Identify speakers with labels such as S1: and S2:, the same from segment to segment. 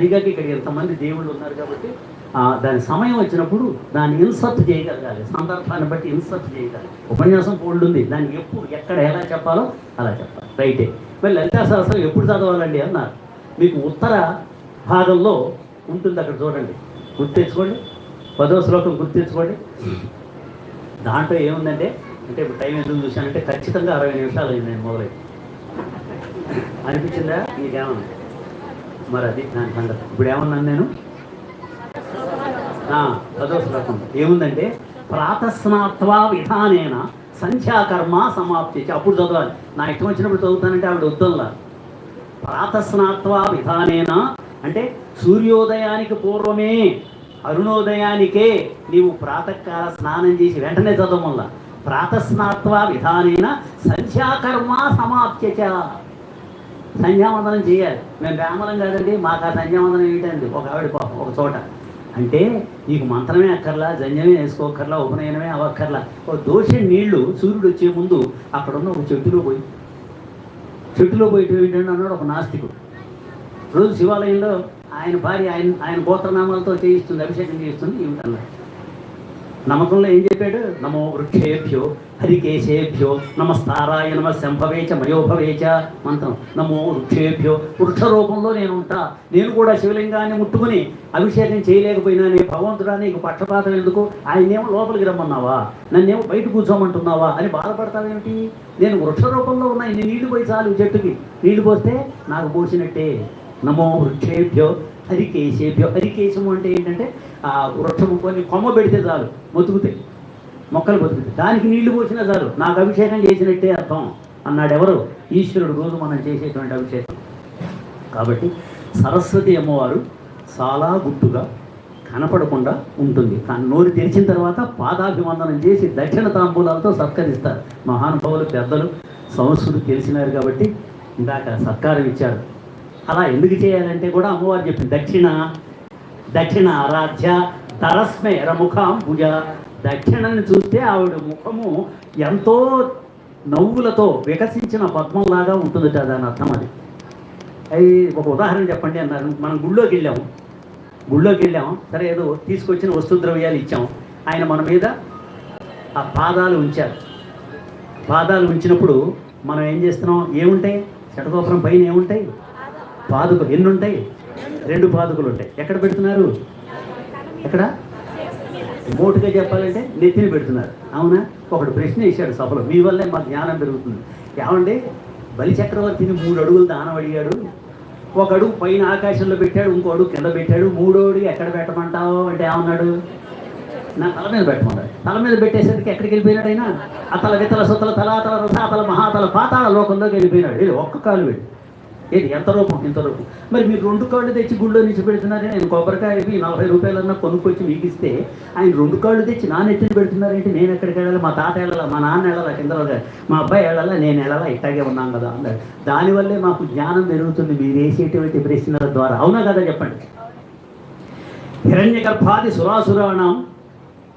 S1: పైగా ఇక్కడ ఎంతమంది దేవుళ్ళు ఉన్నారు కాబట్టి దాని సమయం వచ్చినప్పుడు దాన్ని ఇన్సర్ట్ చేయగలగాలి. సందర్భాన్ని బట్టి ఇన్సర్ట్ చేయగలగాలి. ఉపన్యాసం పోల్డ్ ఉంది దాన్ని ఎప్పుడు ఎక్కడ ఎలా చెప్పాలో అలా చెప్పాలి. రైటే. మరి లలితాశాస్త్రం ఎప్పుడు చదవాలండి అన్నారు. మీకు ఉత్తర భాగంలో ఉంటుంది అక్కడ చూడండి. గుర్తించుకోండి పదో శ్లోకం గుర్తించుకోండి దాంట్లో ఏముందంటే అంటే ఇప్పుడు టైం ఎందుకు చూశానంటే ఖచ్చితంగా అరవై నిమిషాలు అయింది నేను మొదలై అనిపించిందా మీకేమన్నా మరి అది దాని సంగతి. ఇప్పుడు ఏమన్నాను నేను పదో శ్లోకం ఏముందంటే ప్రాతస్నాత్వా విధానేన సంధ్యాకర్మ సమాప్తి అప్పుడు చదవాలి. నా ఇష్టం వచ్చినప్పుడు చదువుతానంటే ఆవిడ వద్దల్లా ప్రాతస్నాత్వా విధానేన అంటే సూర్యోదయానికి పూర్వమే అరుణోదయానికే నీవు ప్రాతకాల స్నానం చేసి వెంటనే చదవమల్లా ప్రాతస్నాత్వా విధానేన సంధ్యాకర్మ సమాప్త్యచ సంధ్యావందనం చేయాలి. మేము బ్రాహ్మణం కాదండి మాకు ఆ సంధ్యావందనం ఏంటండి ఒక ఆవిడ ఒక చోట. అంటే నీకు మంత్రమే అక్కర్లా జంజమే వేసుకోకర్లా ఉపనయనమే అవక్కర్లా ఒక దోష నీళ్ళు సూర్యుడు వచ్చే ముందు అక్కడ ఉన్న ఒక చెట్టులో పోయి. చెట్టులో పోయి ఏంటంటే అన్నాడు ఒక నాస్తికుడు. రోజు శివాలయంలో ఆయన భార్య ఆయన ఆయన గోత్రనామాలతో చేయిస్తుంది అభిషేకం చేయిస్తుంది ఏమిటన్నాడు నమ్మకంలో ఏం చెప్పాడు? నమో వృక్షేభ్యో హరికేశేభ్యో నమస్తారాయ నమ శంభవేచ మయోభవేచ మంత్రం. నమో వృక్షేభ్యో వృక్ష రూపంలో నేను ఉంటా. నేను కూడా శివలింగాన్ని ముట్టుకుని అభిషేకం చేయలేకపోయినా నీ భగవంతుడా నీకు పక్షపాతం ఎందుకు? ఆయనేమో లోపలికి రమ్మన్నావా? నన్నేమో బయట కూర్చోమంటున్నావా? అని బాధపడతావేమిటి? నేను వృక్ష రూపంలో ఉన్నాయి ఇన్ని నీళ్ళు పోయి చాలు చెట్టుకి. నీళ్ళు పోస్తే నాకు పోసినట్టే. నమో వృక్షేభ్యో హరికేశేభ్యో హరికేశము అంటే ఏంటంటే ఆ వృక్షము కొన్ని కొమ్మ పెడితే చాలు బతుకుతాయి మొక్కలు బతుకుతాయి. దానికి నీళ్ళు పోసినా చాలు. నాకు అభిషేకం చేసినట్టే అర్థం అన్నాడు ఎవరు? ఈశ్వరుడు రోజు మనం చేసేటువంటి అభిషేకం. కాబట్టి సరస్వతి అమ్మవారు చాలా గుట్టుగా కనపడకుండా ఉంటుంది. కానీ నోరు తెరిచిన తర్వాత పాదాభివందనం చేసి దక్షిణ తాంబూలాలతో సత్కరిస్తారు. మహానుభావులు పెద్దలు సంస్కృతి తెలిసినారు కాబట్టి ఇందాక సత్కారం ఇచ్చారు. అలా ఎందుకు చేయాలంటే కూడా అమ్మవారు చెప్పింది దక్షిణ దక్షిణ ఆరాధ్య తరస్మే రముఖాం భుజ దక్షిణని చూస్తే ఆవిడ ముఖము ఎంతో నవ్వులతో వికసించిన పద్మంలాగా ఉంటుందట దాని అర్థం అది. అది ఒక ఉదాహరణ చెప్పండి అన్నారు. మనం గుళ్ళోకి వెళ్ళాము. గుళ్ళోకి వెళ్ళాము సరే ఏదో తీసుకొచ్చిన వస్తు ద్రవ్యాలు ఇచ్చాము ఆయన మన మీద ఆ పాదాలు ఉంచారు. పాదాలు ఉంచినప్పుడు మనం ఏం చేస్తున్నాం? ఏముంటాయి? చెటగోపురం పైన ఏముంటాయి? పాదుకలు ఎన్ని ఉంటాయి రెండు పాదుకలు ఉంటాయి ఎక్కడ పెడుతున్నారు? ఎక్కడ? మోటుగా చెప్పాలంటే నెత్తిని పెడుతున్నారు. అవునా? ఒకడు ప్రశ్న వేశాడు సభలో. మీ వల్లే మా జ్ఞానం పెరుగుతుంది. ఏమండి? బలి చక్రవర్తిని మూడు అడుగులు దానం అడిగాడు. ఒక అడుగు పైన ఆకాశంలో పెట్టాడు ఇంకో అడుగు కింద పెట్టాడు. మూడో అడుగు ఎక్కడ పెట్టమంటావు? అంటే ఏమన్నాడు? నా తల మీద పెట్టమన్నాడు తల మీద పెట్టేసరికి ఎక్కడికి వెళ్ళిపోయినాడు ఆయన? అతల వితల సుతల తలాతల రసాతల మహాతల పాతాళ లోకంలోకి వెళ్ళిపోయినాడు. ఇది ఒక్క కాలు వెళ్ళి ఏది ఎంత రూపం ఇంత రూపం? మరి మీరు రెండు కాళ్ళు తెచ్చి గుళ్ళో నుంచి పెడుతున్నారని నేను కొబ్బరికాయకి నలభై రూపాయలన్నా కొనుక్కొచ్చి మీకు ఇస్తే ఆయన రెండు కాళ్ళు తెచ్చి నా నెత్తిని పెడుతున్నారంటే నేను ఎక్కడికి వెళ్ళాలి? మా తాత వెళ్ళాలా? మా నాన్న వెళ్ళాలా? కింద మా అబ్బాయి వెళ్ళాలా? నేను వెళ్ళాలా? ఇట్టాగే ఉన్నాం కదా అన్నాడు దానివల్లే మాకు జ్ఞానం పెరుగుతుంది. మీరు వేసేటువంటి ప్రశ్నల ద్వారా. అవునా కదా చెప్పండి? హిరణ్య గర్భాది సురాసురాణం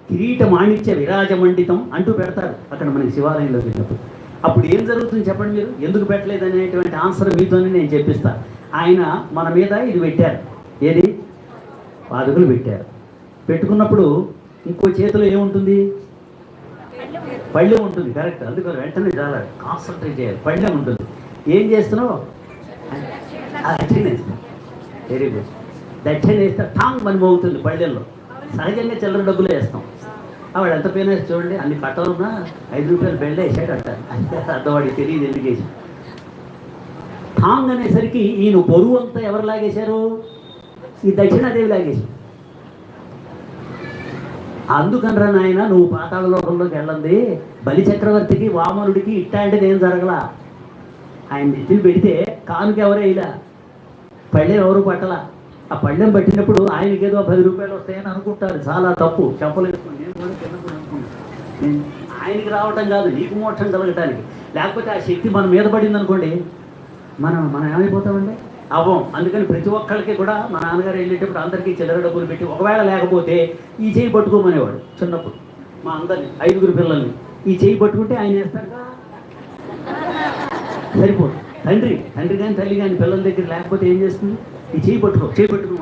S1: కిరీట మాణిక్య విరాజమండితం అంటూ పెడతారు. అక్కడ మనకి శివాలయంలో వెళ్ళినప్పుడు. అప్పుడు ఏం జరుగుతుంది చెప్పండి మీరు? ఎందుకు పెట్టలేదు అనేటువంటి ఆన్సర్ మీతోనే నేను చెప్పిస్తా. ఆయన మన మీద ఇది పెట్టారు. ఏది? పాదుకలు పెట్టారు. పెట్టుకున్నప్పుడు ఇంకో చేతిలో ఏముంటుంది? పళ్ళెం ఉంటుంది. కరెక్ట్. అందుకని వెంటనే చాలా కాన్సన్ట్రేట్ చేయాలి. పళ్ళెం ఉంటుంది. ఏం చేస్తున్నావు? దక్షిణ వేస్తాం వెరీ గుడ్ దక్షిణ వేస్తే టాంగ్ మన మోగుతుంది పళ్ళెల్లో సహజంగా చిల్లర డబ్బులు వేస్తాం. ఆవిడ ఎంత పోయినా చూడండి అన్ని కట్టలున్నా ఐదు రూపాయలు బెల్ట్ వేసాడు అంటారు అంతే తెలియదు ఎందుకు వేసి. థాంగ్ అనేసరికి ఈయన బరువు అంతా ఎవరు లాగేశారు? ఈ దక్షిణాదేవి లాగేసి. అందుకనరా నాయన నువ్వు పాతాళ లోకంలోకి వెళ్ళండి. బలి చక్రవర్తికి వామనుడికి అంటే ఏం జరగలా. ఆయన నెత్తిని పెడితే కానుక ఎవరే ఇలా పళ్ళెం ఎవరు పట్టలా. ఆ పళ్ళెం పట్టినప్పుడు ఆయనకి ఏదో పది రూపాయలు వస్తాయని అనుకుంటారు. చాలా తప్పు. చెప్పలేసుకుని నేను కూడా చిన్నప్పుడు అనుకున్నాను ఆయనకి రావటం కాదు నీకు మోక్షం కలగటానికి. లేకపోతే ఆ శక్తి మన మీద పడింది అనుకోండి మనం మనం ఏమైపోతామండి? అవం అందుకని ప్రతి ఒక్కరికి కూడా మా నాన్నగారు వెళ్ళేటప్పుడు అందరికీ చిల్లర డబ్బులు పెట్టి ఒకవేళ లేకపోతే ఈ చేయి పట్టుకోమనేవాడు చిన్నప్పుడు. మా అందరిని ఐదుగురు పిల్లల్ని. ఈ చేయి పట్టుకుంటే ఆయన వేస్తారు సరిపోదు. తండ్రి తండ్రి కానీ తల్లి కానీ పిల్లల దగ్గర లేకపోతే ఏం చేస్తుంది? ఈ చేయి పట్టుకో చేయి పట్టుకో